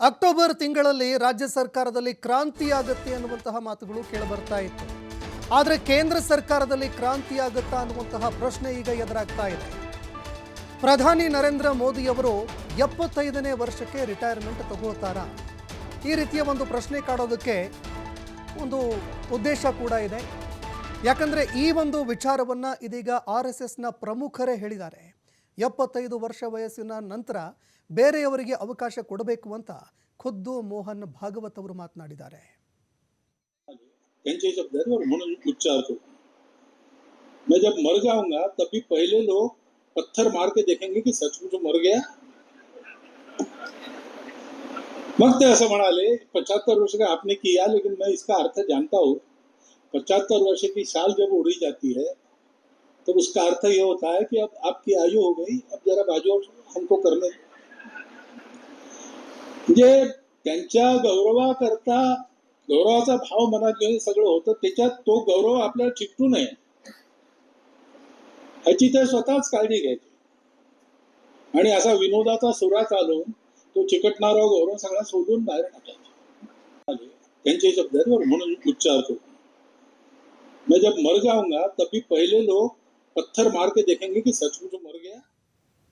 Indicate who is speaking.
Speaker 1: October ತಿಂಗಳಲ್ಲಿ ರಾಜ್ಯ ಸರ್ಕಾರದಲ್ಲಿ ಕ್ರಾಂತಿ ಆಗತ್ತೆ ಅನ್ನುವಂತಹ ಮಾತುಗಳು ಕೇಳಬರ್ತಾ ಇತ್ತು. ಆದರೆ ಕೇಂದ್ರ ಸರ್ಕಾರದಲ್ಲಿ ಕ್ರಾಂತಿ ಆಗುತ್ತಾ ಅನ್ನುವಂತಹ ಪ್ರಶ್ನೆ ಈಗ ಎದುರಾಗ್ತಾ ಇದೆ. ಪ್ರಧಾನಿ ನರೇಂದ್ರ ಮೋದಿಯವರು ಎಪ್ಪತ್ತೈದನೇ ವರ್ಷಕ್ಕೆ ರಿಟೈರ್ಮೆಂಟ್ ತಗೊಳ್ತಾರಾ ಈ ರೀತಿಯ ಒಂದು ಪ್ರಶ್ನೆ ಕಾಡೋದಕ್ಕೆ ಒಂದು ಉದ್ದೇಶ ಕೂಡ ಇದೆ. ಯಾಕಂದರೆ ಈ ಒಂದು ವಿಚಾರವನ್ನು ಇದೀಗ ಆರ್ ಎಸ್ ಎಸ್ನ ಪ್ರಮುಖರೇ ಹೇಳಿದ್ದಾರೆ. ಎಪ್ಪತ್ತೈದು ವರ್ಷ ವಯಸ್ಸಿನ ನಂತರ ಬೇರೆಯವರಿಗೆ ಅವಕಾಶ ಕೊಡಬೇಕು ಅಂತ ಖುದ್ದು ಮೋಹನ್ ಭಾಗವತ್ ಅವರು ಮಾತನಾಡಿದ್ದಾರೆ
Speaker 2: त्यांचे शब्द आहेत बरं, म्हणून उच्चार करू मैं जब मर जाऊंगा तब भी पहले लोग पत्थर मार के देखेंगे की सचमुच मर गया मग ते असं म्हणाले पचहत्तर वर्ष का आपने किया लेकिन मैं इसका अर्थ जानता हूँ पचहत्तर वर्ष की साल जब उड़ी जाती है तो उसका अर्थ ये होता है कि अब आपकी आयु हो गई अब जरा बाजू हमको करने म्हणजे त्यांच्या गौरवाकरता गौरवाचा भाव मनात घेऊन सगळं होतं त्याच्यात तो गौरव आपल्याला चिकटू नये. ह्याची ते स्वतःच काळजी घ्यायची. आणि असा विनोदाचा सुरा चालून तो चिकटणारा गौरव सगळा सोडून बाहेर टाकायचा. त्यांचे शब्द आहेत म्हणून उच्चार करू मैं जब म्हणजे मर जाऊंगा तभी पहिले पहले लोग पत्थर मार के देखेंगे कि सचमुच